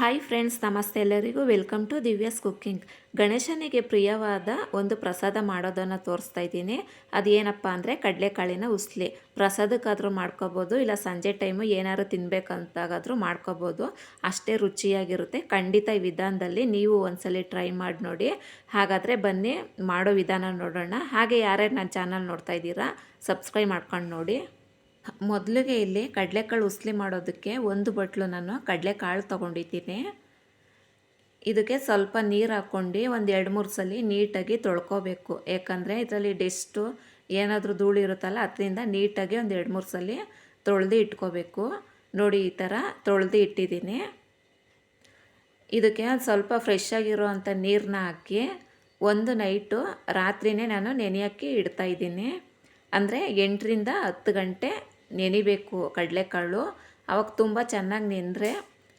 Hi friends ನಮಸ್ತೆ ಎಲ್ಲರಿಗೂ. Welcome to Divya's cooking ಗಣೇಶನಿಗೆ ಪ್ರಿಯವಾದ ಒಂದು ಪ್ರಸಾದ ಮಾಡೋದನ್ನು ತೋರಿಸ್ತಾ ಇದ್ದೀನಿ. ಅದೇನಪ್ಪ ಅಂದರೆ ಕಡಲೆಕಾಳಿನ ಉಸ್ಲಿ. ಪ್ರಸಾದಕ್ಕಾದರೂ ಮಾಡ್ಕೋಬೋದು, ಇಲ್ಲ ಸಂಜೆ ಟೈಮು ಏನಾದ್ರು ತಿನ್ಬೇಕಂತಾಗಾದರೂ ಮಾಡ್ಕೋಬೋದು. ಅಷ್ಟೇ ರುಚಿಯಾಗಿರುತ್ತೆ. ಖಂಡಿತ ಈ ವಿಧಾನದಲ್ಲಿ ನೀವು ಒಂದ್ಸಲಿ ಟ್ರೈ ಮಾಡಿ ನೋಡಿ. ಹಾಗಾದರೆ ಬನ್ನಿ, ಮಾಡೋ ವಿಧಾನ ನೋಡೋಣ. ಹಾಗೆ ಯಾರ್ಯಾರು ನನ್ನ ಚಾನಲ್ ನೋಡ್ತಾ ಇದ್ದೀರಾ ಸಬ್ಸ್ಕ್ರೈಬ್ ಮಾಡ್ಕೊಂಡು ನೋಡಿ. ಮೊದಲಿಗೆ ಇಲ್ಲಿ ಕಡಲೆಕಾಳು ಉಸ್ಲಿ ಮಾಡೋದಕ್ಕೆ ಒಂದು ಬಟ್ಲು ನಾನು ಕಡಲೆಕಾಳು ತೊಗೊಂಡಿದ್ದೀನಿ. ಇದಕ್ಕೆ ಸ್ವಲ್ಪ ನೀರು ಹಾಕ್ಕೊಂಡು ಒಂದು ಎರಡು ಮೂರು ಸಲ ನೀಟಾಗಿ ತೊಳ್ಕೊಬೇಕು. ಯಾಕಂದರೆ ಇದರಲ್ಲಿ ಡೆಸ್ಟು ಏನಾದರೂ ಧೂಳು ಇರುತ್ತಲ್ಲ, ಅದರಿಂದ ನೀಟಾಗಿ ಒಂದು ಎರಡು ಮೂರು ಸಲ ತೊಳೆದು ಇಟ್ಕೋಬೇಕು. ನೋಡಿ, ಈ ಥರ ತೊಳೆದು ಇಟ್ಟಿದ್ದೀನಿ. ಇದಕ್ಕೆ ಒಂದು ಸ್ವಲ್ಪ ಫ್ರೆಶ್ ಆಗಿರುವಂಥ ನೀರನ್ನ ಹಾಕಿ ಒಂದು ನೈಟು ರಾತ್ರಿನೇ ನಾನು ನೆನೆಯೋಕ್ಕೆ ಇಡ್ತಾಯಿದ್ದೀನಿ ಅಂದರೆ ಎಂಟರಿಂದ ಹತ್ತು ಗಂಟೆ ನೆನಿಬೇಕು ಕಡಲೆಕಾಳು. ಅವಾಗ ತುಂಬ ಚೆನ್ನಾಗಿ ನೆನೆದ್ರೆ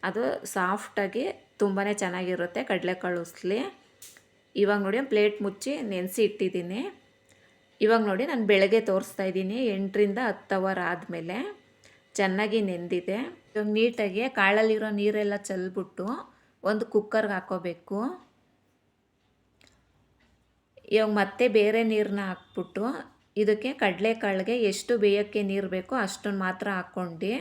ಅದು ಸಾಫ್ಟಾಗಿ ತುಂಬಾ ಚೆನ್ನಾಗಿರುತ್ತೆ ಕಡಲೆಕಾಳು ಉಸ್ಲಿ. ಇವಾಗ ನೋಡಿ ಪ್ಲೇಟ್ ಮುಚ್ಚಿ ನೆನೆಸಿ ಇಟ್ಟಿದ್ದೀನಿ. ಇವಾಗ ನೋಡಿ ನಾನು ಬೆಳಗ್ಗೆ ತೋರಿಸ್ತಾ ಇದ್ದೀನಿ ಎಂಟರಿಂದ ಹತ್ತು ಅವರ್ ಆದಮೇಲೆ. ಚೆನ್ನಾಗಿ ನೆಂದಿದೆ. ಇವಾಗ ನೀಟಾಗಿ ಕಾಳಲ್ಲಿರೋ ನೀರೆಲ್ಲ ಚೆಲ್ಬಿಟ್ಟು ಒಂದು ಕುಕ್ಕರ್ಗೆ ಹಾಕೋಬೇಕು. ಇವಾಗ ಮತ್ತೆ ಬೇರೆ ನೀರನ್ನ ಹಾಕ್ಬಿಟ್ಟು ಇದಕ್ಕೆ ಕಡಲೆಕಾಳಿಗೆ ಎಷ್ಟು ಬೇಯೋಕ್ಕೆ ನೀರು ಬೇಕೋ ಅಷ್ಟನ್ನು ಮಾತ್ರ ಹಾಕ್ಕೊಂಡು.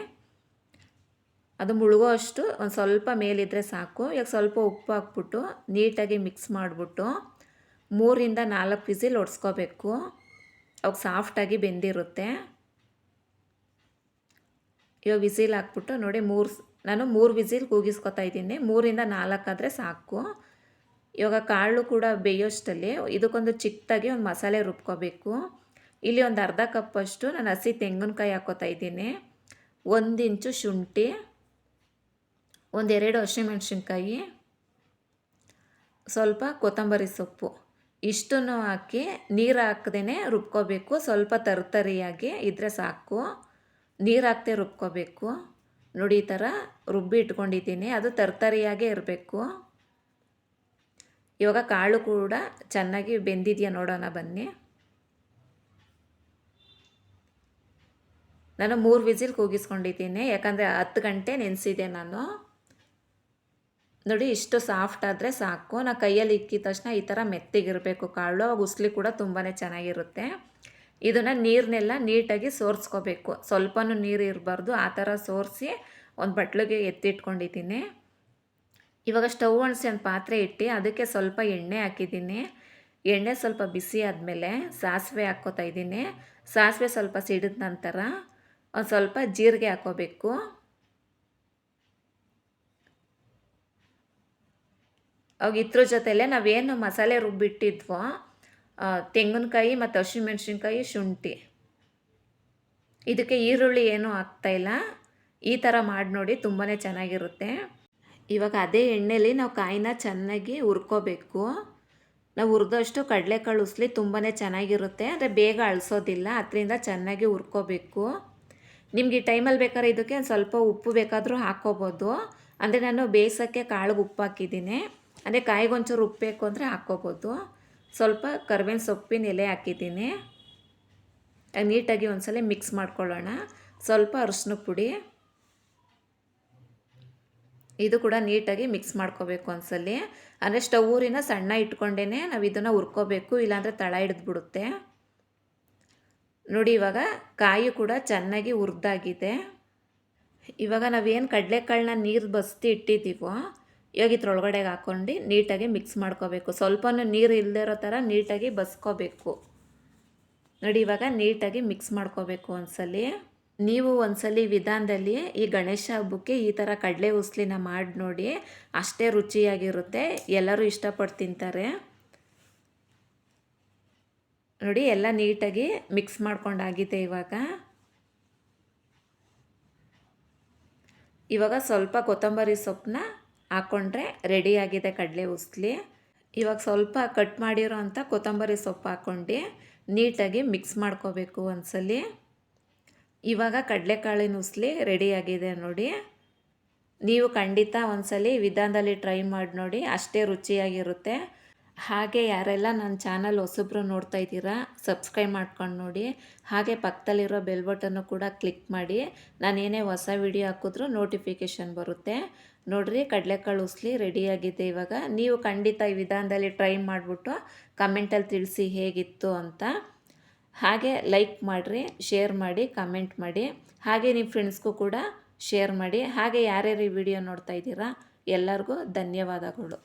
ಅದು ಮುಳುಗೋ ಅಷ್ಟು ಒಂದು ಸ್ವಲ್ಪ ಮೇಲಿದ್ದರೆ ಸಾಕು. ಈಗ ಸ್ವಲ್ಪ ಉಪ್ಪು ಹಾಕ್ಬಿಟ್ಟು ನೀಟಾಗಿ ಮಿಕ್ಸ್ ಮಾಡಿಬಿಟ್ಟು ಮೂರಿಂದ ನಾಲ್ಕು ವಿಸಿಲ್ ಒಡ್ಸ್ಕೋಬೇಕು. ಅವಾಗ ಸಾಫ್ಟಾಗಿ ಬೆಂದಿರುತ್ತೆ. ಇವಾಗ ವಿಸಿಲ್ ಹಾಕ್ಬಿಟ್ಟು ನೋಡಿ ಮೂರು ನಾನು ಮೂರು ವಿಸಿಲ್ ಕೂಗಿಸ್ಕೊತಾ ಇದ್ದೀನಿ. ಮೂರಿಂದ ನಾಲ್ಕಾದರೆ ಸಾಕು. ಇವಾಗ ಕಾಳು ಕೂಡ ಬೇಯೋಷ್ಟಲ್ಲಿ ಇದಕ್ಕೊಂದು ಚಿಕ್ಕದಾಗಿ ಒಂದು ಮಸಾಲೆ ರುಬ್ಕೋಬೇಕು. ಇಲ್ಲಿ ಒಂದು ಅರ್ಧ ಕಪ್ಪಷ್ಟು ನಾನು ಹಸಿ ತೆಂಗಿನಕಾಯಿ ಹಾಕೋತಾ ಇದ್ದೀನಿ. ಒಂದು ಇಂಚು ಶುಂಠಿ ಒಂದೆರಡು ಹಸಿಮೆಣ್ಸಿನ್ಕಾಯಿ ಸ್ವಲ್ಪ ಕೊತ್ತಂಬರಿ ಸೊಪ್ಪು. ಇಷ್ಟನ್ನು ಹಾಕಿ ನೀರು ಹಾಕ್ದೇ ರುಬ್ಕೋಬೇಕು. ಸ್ವಲ್ಪ ತರ್ತರಿಯಾಗಿ ಇದ್ದರೆ ಸಾಕು. ನೀರು ಹಾಕ್ದೆ ರುಬ್ಕೋಬೇಕು. ನೋಡಿ ಈ ಥರ ರುಬ್ಬಿ ಇಟ್ಕೊಂಡಿದ್ದೀನಿ. ಅದು ತರ್ತರಿಯಾಗೇ ಇರಬೇಕು. ಇವಾಗ ಕಾಳು ಕೂಡ ಚೆನ್ನಾಗಿ ಬೆಂದಿದೆಯಾ ನೋಡೋಣ ಬನ್ನಿ. ನಾನು ಮೂರು ವಿಜಿಲ್ ಕೂಗಿಸ್ಕೊಂಡಿದ್ದೀನಿ. ಯಾಕಂದರೆ ಹತ್ತು ಗಂಟೆ ನೆನೆಸಿದೆ ನಾನು. ನೋಡಿ, ಇಷ್ಟು ಸಾಫ್ಟ್ ಆದರೆ ಸಾಕು. ನಾ ಕೈಯಲ್ಲಿ ಇಕ್ಕಿದ ತಕ್ಷಣ ಈ ಥರ ಮೆತ್ತಿಗಿರಬೇಕು. ಕಾಳು ಅವಾಗ ಉಸ್ಲಿ ಕೂಡ ತುಂಬಾ ಚೆನ್ನಾಗಿರುತ್ತೆ. ಇದನ್ನು ನೀರನ್ನೆಲ್ಲ ನೀಟಾಗಿ ಸೋರಿಸ್ಕೋಬೇಕು. ಸ್ವಲ್ಪನೂ ನೀರು ಇರಬಾರ್ದು. ಆ ಥರ ಸೋರಿಸಿ ಒಂದು ಬಟ್ಲಿಗೆ ಎತ್ತಿಟ್ಕೊಂಡಿದ್ದೀನಿ. ಇವಾಗ ಸ್ಟವ್ ಒಣಸಿ ಒಂದು ಪಾತ್ರೆ ಇಟ್ಟು ಅದಕ್ಕೆ ಸ್ವಲ್ಪ ಎಣ್ಣೆ ಹಾಕಿದ್ದೀನಿ. ಎಣ್ಣೆ ಸ್ವಲ್ಪ ಬಿಸಿ ಆದಮೇಲೆ ಸಾಸಿವೆ ಹಾಕ್ಕೋತಾ ಇದ್ದೀನಿ. ಸಾಸಿವೆ ಸ್ವಲ್ಪ ಸಿಡಿದ ನಂತರ ಒಂದು ಸ್ವಲ್ಪ ಜೀರಿಗೆ ಹಾಕೋಬೇಕು. ಅವಾಗ ಇದ್ರ ಜೊತೆಲೆ ನಾವೇನು ಮಸಾಲೆ ರುಬ್ಬಿಟ್ಟಿದ್ವೋ ತೆಂಗಿನಕಾಯಿ ಮತ್ತು ಹಸಿಮೆಣ್ಸಿನ್ಕಾಯಿ ಶುಂಠಿ. ಇದಕ್ಕೆ ಈರುಳ್ಳಿ ಏನೂ ಹಾಕ್ತಾಯಿಲ್ಲ ಈ ಥರ ಮಾಡಿ ನೋಡಿ ತುಂಬಾ ಚೆನ್ನಾಗಿರುತ್ತೆ. ಇವಾಗ ಅದೇ ಎಣ್ಣೆಲಿ ನಾವು ಕಾಯಿನ ಚೆನ್ನಾಗಿ ಹುರ್ಕೋಬೇಕು. ನಾವು ಹುರಿದಷ್ಟು ಕಡಲೆಕಾಳು ಉಸ್ಲಿ ತುಂಬಾ ಚೆನ್ನಾಗಿರುತ್ತೆ. ಅಂದರೆ ಬೇಗ ಅಳಿಸೋದಿಲ್ಲ, ಅದರಿಂದ ಚೆನ್ನಾಗಿ ಹುರ್ಕೋಬೇಕು. ನಿಮ್ಗೆ ಈ ಟೈಮಲ್ಲಿ ಬೇಕಾದ್ರೆ ಇದಕ್ಕೆ ಸ್ವಲ್ಪ ಉಪ್ಪು ಬೇಕಾದರೂ ಹಾಕ್ಕೋಬೋದು. ಅಂದರೆ ನಾನು ಬೇಯಿಸೋಕ್ಕೆ ಕಾಳಿಗೆ ಉಪ್ಪು ಹಾಕಿದ್ದೀನಿ. ಅಂದರೆ ಕಾಯಿಗೊಂಚೂರು ಉಪ್ಪು ಬೇಕು ಅಂದರೆ ಹಾಕ್ಕೋಬೋದು. ಸ್ವಲ್ಪ ಕರ್ಬೇವಿನ ಸೊಪ್ಪಿನ ಎಲೆ ಹಾಕಿದ್ದೀನಿ. ನೀಟಾಗಿ ಒಂದ್ಸಲ ಮಿಕ್ಸ್ ಮಾಡ್ಕೊಳ್ಳೋಣ. ಸ್ವಲ್ಪ ಅರಿಶಿನ ಪುಡಿ. ಇದು ಕೂಡ ನೀಟಾಗಿ ಮಿಕ್ಸ್ ಮಾಡ್ಕೋಬೇಕು ಒಂದ್ಸಲಿ. ಅಂದರೆ ಸ್ಟವ್ ಊರಿನ ಸಣ್ಣ ಇಟ್ಕೊಂಡೇ ನಾವು ಇದನ್ನು ಹುರ್ಕೋಬೇಕು, ಇಲ್ಲಾಂದರೆ ತಳ ಹಿಡಿದ್ಬಿಡುತ್ತೆ. ನೋಡಿ, ಇವಾಗ ಕಾಯಿ ಕೂಡ ಚೆನ್ನಾಗಿ ಹುರಿದಾಗಿದೆ. ಇವಾಗ ನಾವೇನು ಕಡಲೆಕಾಳನ್ನ ನೀರು ಬಸ್ತಿ ಇಟ್ಟಿದ್ದೀವೋ ಇವಾಗ ಇದ್ರೊಳಗಡೆಗೆ ಹಾಕ್ಕೊಂಡು ನೀಟಾಗಿ ಮಿಕ್ಸ್ ಮಾಡ್ಕೋಬೇಕು. ಸ್ವಲ್ಪನೂ ನೀರು ಇಲ್ಲದೆ ಇರೋ ಥರ ನೀಟಾಗಿ ಬಸ್ಕೋಬೇಕು. ನೋಡಿ, ಇವಾಗ ನೀಟಾಗಿ ಮಿಕ್ಸ್ ಮಾಡ್ಕೋಬೇಕು ಒಂದ್ಸಲಿ. ನೀವು ಒಂದ್ಸಲಿ ವಿಧಾನದಲ್ಲಿ ಈ ಗಣೇಶ ಹಬ್ಬಕ್ಕೆ ಈ ಥರ ಕಡಲೆ ಉಸ್ಲಿನ ಮಾಡಿ ನೋಡಿ, ಅಷ್ಟೇ ರುಚಿಯಾಗಿರುತ್ತೆ. ಎಲ್ಲರೂ ಇಷ್ಟಪಟ್ಟು ತಿಂತಾರೆ. ನೋಡಿ, ಎಲ್ಲ ನೀಟಾಗಿ ಮಿಕ್ಸ್ ಮಾಡ್ಕೊಂಡಾಗಿದೆ ಇವಾಗ. ಇವಾಗ ಸ್ವಲ್ಪ ಕೊತ್ತಂಬರಿ ಸೊಪ್ಪನ್ನ ಹಾಕ್ಕೊಂಡ್ರೆ ರೆಡಿಯಾಗಿದೆ ಕಡಲೆ ಉಸ್ಲಿ. ಇವಾಗ ಸ್ವಲ್ಪ ಕಟ್ ಮಾಡಿರೋ ಅಂಥ ಕೊತ್ತಂಬರಿ ಸೊಪ್ಪು ಹಾಕ್ಕೊಂಡು ನೀಟಾಗಿ ಮಿಕ್ಸ್ ಮಾಡ್ಕೋಬೇಕು ಒಂದ್ಸಲಿ. ಇವಾಗ ಕಡಲೆಕಾಳಿನ ಉಸ್ಲಿ ರೆಡಿಯಾಗಿದೆ ನೋಡಿ. ನೀವು ಖಂಡಿತ ಒಂದ್ಸಲ ವಿಧಾನದಲ್ಲಿ ಟ್ರೈ ಮಾಡಿ ನೋಡಿ, ಅಷ್ಟೇ ರುಚಿಯಾಗಿರುತ್ತೆ. ಹಾಗೆ ಯಾರೆಲ್ಲ ನನ್ನ ಚಾನಲ್ ಹೊಸಬ್ರು ನೋಡ್ತಾ ಇದ್ದೀರಾ ಸಬ್ಸ್ಕ್ರೈಬ್ ಮಾಡ್ಕೊಂಡು ನೋಡಿ. ಹಾಗೆ ಪಕ್ಕದಲ್ಲಿರೋ ಬೆಲ್ ಬಟನ್ನು ಕೂಡ ಕ್ಲಿಕ್ ಮಾಡಿ. ನಾನು ಏನೇ ಹೊಸ ವಿಡಿಯೋ ಹಾಕಿದ್ರೂ ನೋಟಿಫಿಕೇಷನ್ ಬರುತ್ತೆ. ನೋಡ್ರಿ, ಕಡಲೆಕಾಳು ಉಸ್ಲಿ ರೆಡಿಯಾಗಿದೆ ಇವಾಗ. ನೀವು ಖಂಡಿತ ಈ ವಿಧಾನದಲ್ಲಿ ಟ್ರೈ ಮಾಡಿಬಿಟ್ಟು ಕಮೆಂಟಲ್ಲಿ ತಿಳಿಸಿ ಹೇಗಿತ್ತು ಅಂತ. ಹಾಗೆ ಲೈಕ್ ಮಾಡಿರಿ ಶೇರ್ ಮಾಡಿ ಕಮೆಂಟ್ ಮಾಡಿ. ಹಾಗೆ ನಿಮ್ಮ ಫ್ರೆಂಡ್ಸ್ಗೂ ಕೂಡ ಶೇರ್ ಮಾಡಿ. ಹಾಗೆ ಯಾರ್ಯಾರು ಈ ವಿಡಿಯೋ ನೋಡ್ತಾ ಇದ್ದೀರಾ, ಎಲ್ಲರಿಗೂ ಧನ್ಯವಾದಗಳು.